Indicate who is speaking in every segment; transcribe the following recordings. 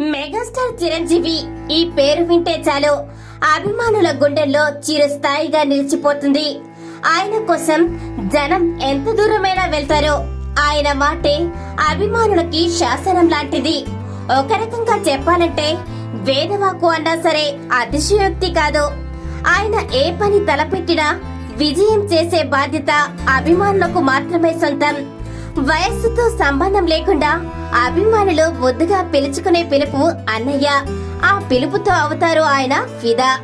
Speaker 1: Megastar Chiranjeevi ఈ పేరు వింటే చాలు. అభిమానుల గుండెల్లో చిరస్థాయిగా నిలిచిపోతుంది. ఆయన కోసం జనం ఎంత దూరమైనా వెళ్తారో ఆయన మాటే అభిమానులకి శాసనం లాంటిది. ఒక రకంగా చెప్పాలంటే వేదవాకు అన్నా సరే అతిశయోక్తి కాదు. ఆయన ఏ పని తలపెట్టినా విజయం చేసే బాధ్యత అభిమానులకు మాత్రమే సొంతం. వయస్సుతో సంబంధం లేకుండా అభిమానులు ముద్దుగా పిలుచుకునే పిలుపు అన్నయ్య. ఆ పిలుపుతో అవుతారు ఆయన ఫిదా.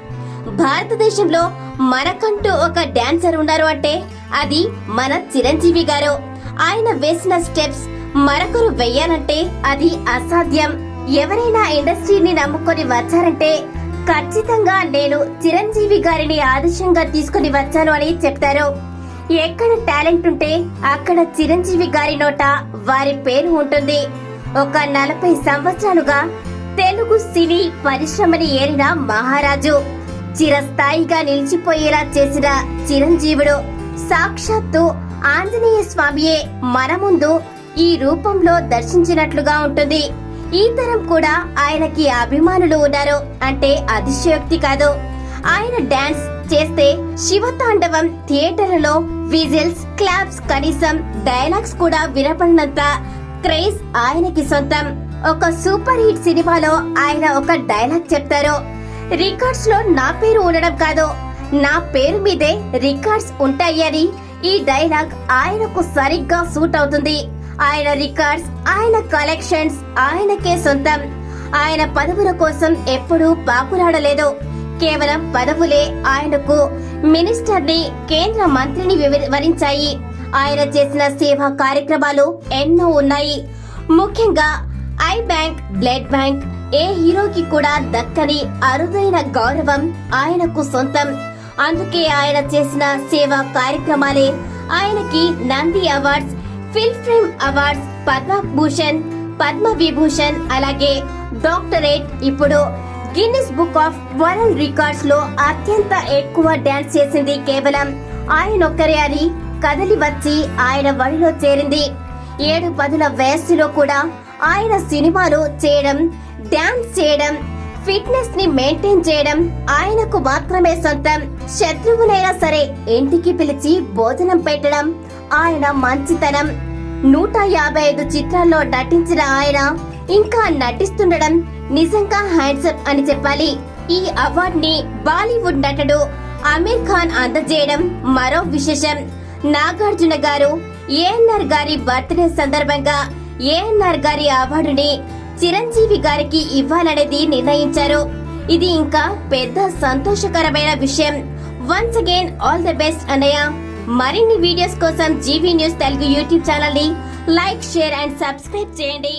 Speaker 1: భారతదేశంలో మనకంటూ ఒక డాన్సర్ ఉన్నారు అంటే అది మన చిరంజీవి గారు. ఆయన వేసిన స్టెప్స్ మరొకరు వెయ్యాలంటే అది అసాధ్యం. ఎవరైనా ఇండస్ట్రీని నమ్ముకొని వచ్చారంటే ఖచ్చితంగా నేను చిరంజీవి గారిని ఆదర్శంగా తీసుకుని వచ్చాను అని చెప్తారు. ఎక్కడ టాలెంట్ ఉంటే అక్కడ చిరంజీవి గారి నోట వారి పేరు ఉంటుంది. ఒక నలభై సంవత్సరాలుగా తెలుగు సినీ పరిశ్రమని ఏరిన మహారాజు చిరస్థాయిగా నిలిచిపోయేలా చేసిన చిరంజీవుడు సాక్షాత్తు ఆంజనేయ స్వామియే మన ముందు ఈ రూపంలో దర్శించినట్లుగా ఉంటుంది. ఈ తరం కూడా ఆయనకి అభిమానులు ఉన్నారు అంటే అతిశయోక్తి కాదు. ఆయన డాన్స్ చేస్తే శివతాండవం థియేటర్లలో విజిల్స్ క్లాప్స్ కనీసం డైలాగ్స్ కూడా వినపడినంత క్రేజ్ ఆయనకి సొంతం. ఒక సూపర్ హిట్ సినిమాలో ఆయన ఒక డైలాగ్ చెప్తారు రికార్డ్స్లో నా పేరు ఉండడం కాదు నా పేరు మీదే రికార్డ్స్ ఉంటాయని ఈ డైలాగ్ ఆయనకు సరిగ్గా సూట్ అవుతుంది. ఆయన రికార్డ్స్ ఆయన కలెక్షన్స్ ఆయనకే సొంతం. ఆయన పదవుల కోసం ఎప్పుడూ పాకురాడలేదు కేవలం పదవులే ఆయనకు. మినిస్టర్ని కేంద్ర మంత్రిని వివరించాయి ఆయన చేసిన సేవా కార్యక్రమాలు ఎన్నో ఉన్నాయి. ముఖ్యంగా ఐ బ్యాంక్ బ్లడ్ బ్యాంక్ ఏ హీరోకి కూడా దక్కని అరుదైన గౌరవం ఆయనకు సొంతం. అందుకే ఆయన చేసిన సేవా కార్యక్రమాలే ఆయనకి Nandi awards Filmfare awards Padma Bhushan Padma Vibhushan అలాగే డాక్టరేట్ ఇప్పుడు గిన్నిస్ బుక్ ఆఫ్ వరల్డ్ రికార్డ్స్లో అత్యంత ఎక్కువ డాన్స్ చేసింది కేవలం ఆయన ఒక్కరే అని కదలి వచ్చి ఆయన వడిలో చేరింది. ఏడు పదుల వయస్సులో కూడా ఆయన సినిమాలు చేయడం డాన్స్ చేయడం ఫిట్నెస్ని మెయింటైన్ చేయడం ఆయనకు మాత్రమే సొంతం. శత్రువులైనా సరే ఇంటికి పిలిచి భోజనం పెట్టడం ఆయన మంచితనం. నూట యాభై ఐదు చిత్రాల్లో నటించిన ఆయన ఇంకా నటిస్తుండడం నిజంగా హ్యాండ్సప్ అని చెప్పాలి. ఈ అవార్డ్ని బాలీవుడ్ నటుడు అమీర్ ఖాన్ అందజేయడం మరో విశేషం. నాగార్జున గారు ఏఎన్ఆర్ గారి బర్త్డే సందర్భంగా ఏఎన్ఆర్ గారి అవార్డుని చిరంజీవి గారికి ఇవ్వాలనేది నిర్ణయించారు. ఇది ఇంకా పెద్ద సంతోషకరమైన విషయం. Once again all the best అన్నయ్య. మరిన్ని వీడియోస్ కోసం జీవీ న్యూస్ తెలుగు యూట్యూబ్ ఛానల్ని లైక్ షేర్ అండ్ సబ్స్క్రైబ్ చేయండి.